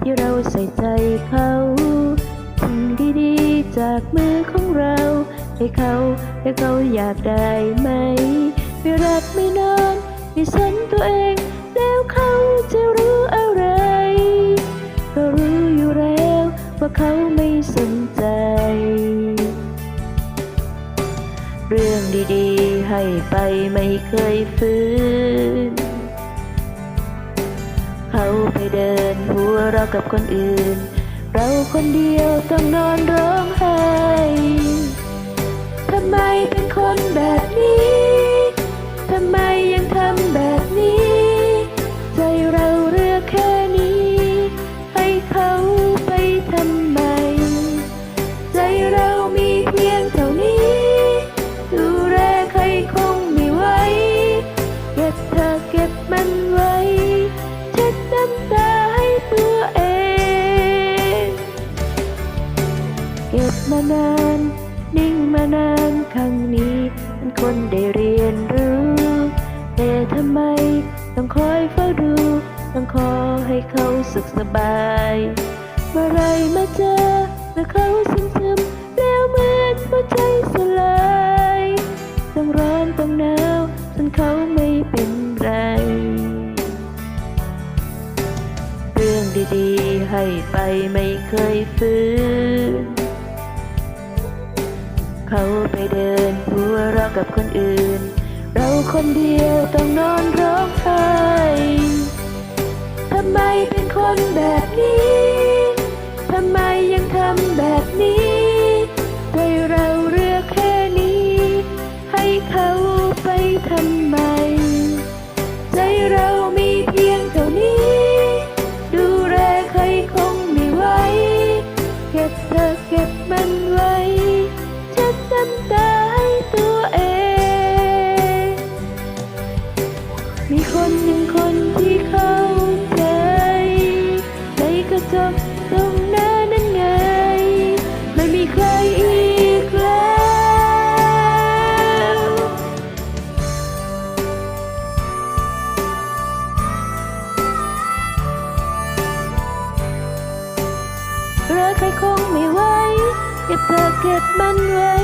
ที่เราใส่ใจเขาสิ่งดีๆจากมือของเรา ให้เขาให้เขาอยากได้ไหม ไม่รักไม่นอนไม่สนตัวเอง แล้วเขาจะรู้อะไร ก็รู้อยู่แล้วว่าเขาไม่สนใจ เรื่องดีๆ ให้ไปไม่เคยฟื้น เขาไปเดินหัวเราะกับคนอื่น เราคนเดียวต้องนอนร้องไห้ทำไมเป็นคนแบบนี้ มานาน นิ่งมานานครั้งนี้มันคนได้เรียนรู้ แต่ทำไมต้องคอยเฝ้าดู ต้องขอให้เขาสุขสบายเมื่อไรมาเจอแล้วเขาซึมซึมแล้วเหมือนหัวใจสลายต้องร้อนต้องหนาวจนเขาไม่เป็นไร เรื่องดีๆ ให้ไปไม่เคยฟื้น เขาไปเดินหัวเราะกับคนอื่น เราคนเดียวต้องนอนร้องไห้ทำไมเป็นคนแบบ คนหนึ่งคนที่เข้าใจใจก็จบตรงนั้นนั่นไง ไม่มีใครอีกแล้ว รักใครคงไม่ไหวเก็บเธอเก็บมันไว้